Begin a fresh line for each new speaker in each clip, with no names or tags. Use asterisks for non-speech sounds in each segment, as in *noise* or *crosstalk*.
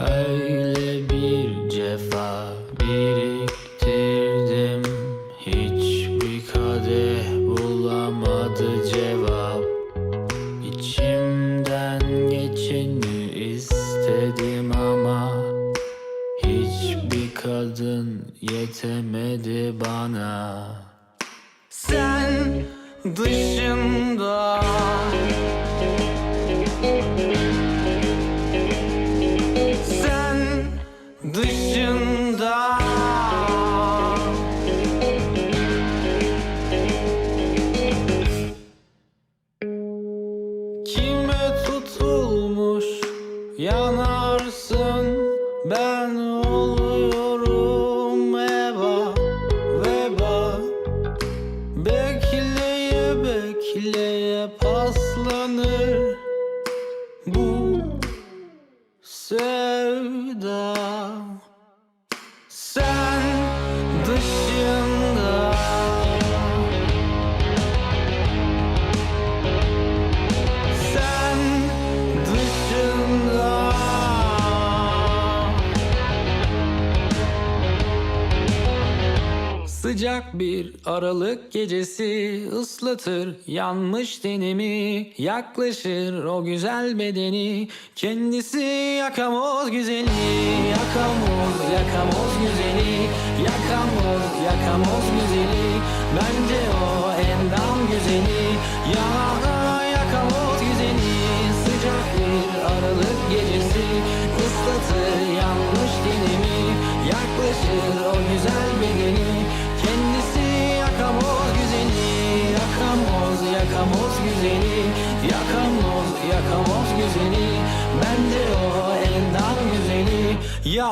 Öyle bir cefa biriktirdim. Hiçbir kadeh bulamadı cevap. İçimden geçeni istedim ama Hiçbir kadın yetemedi bana. Sen dışında dışında. Kime tutulmuş yanarsın? Ben oluyorum eva veba. Bekleye bekleye paslanır Bu sevda Sıcak bir aralık gecesi ıslatır yanmış tenimi Yaklaşır o güzel bedeni. Kendisi yakamoz güzeli Yakamoz yakamoz güzeli Yakamoz yakamoz güzeli. Bence o endam güzeli Ya yakamoz güzeli. Sıcak bir aralık gecesi ıslatır yanmış tenimi Yaklaşır o güzel bedeni güzeli Yakamoz yakamoz güzeli Bence o endam güzeli Ya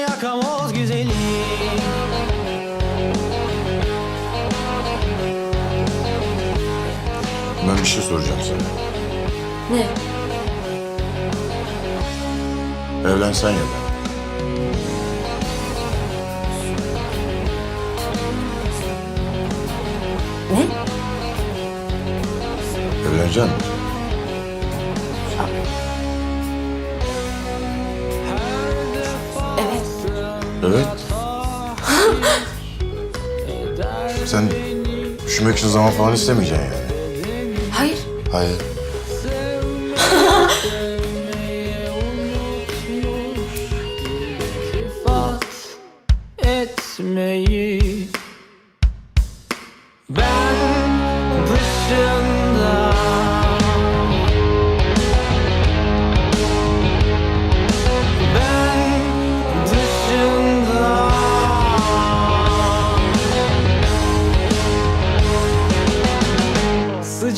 yakamoz güzeli
Ben bir şey soracağım sana.
Ne?
Evlensen ya ben. Misin?
Evet.
Evet. *laughs* Sen düşünmek için zaman falan istemeyeceksin yani.
Hayır.
Hayır. *laughs*
etmeyi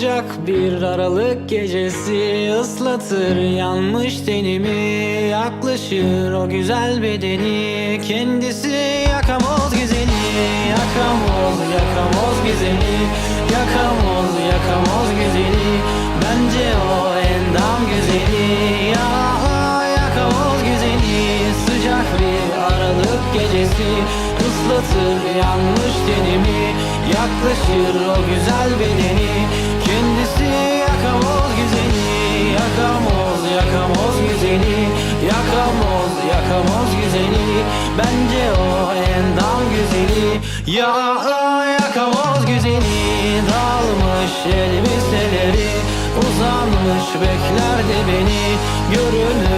Sıcak bir aralık gecesi ıslatır yanmış tenimi. Yaklaşır o güzel bedeni. Kendisi yakamoz güzeli Yakamoz yakamoz güzeli Yakamoz yakamoz güzeli Bence o endam güzeli. Ya yakamoz güzeli Sıcak bir aralık gecesi ıslatır yanmış tenimi. Yaklaşır o güzel bedeni yakamoz güzeli Yakamoz yakamoz güzeli Yakamoz yakamoz güzeli. Bence o endam güzeli. Ya yakamoz güzeli. Dağılmış elbiseleri Uzanmış beklerdi beni. Bedeni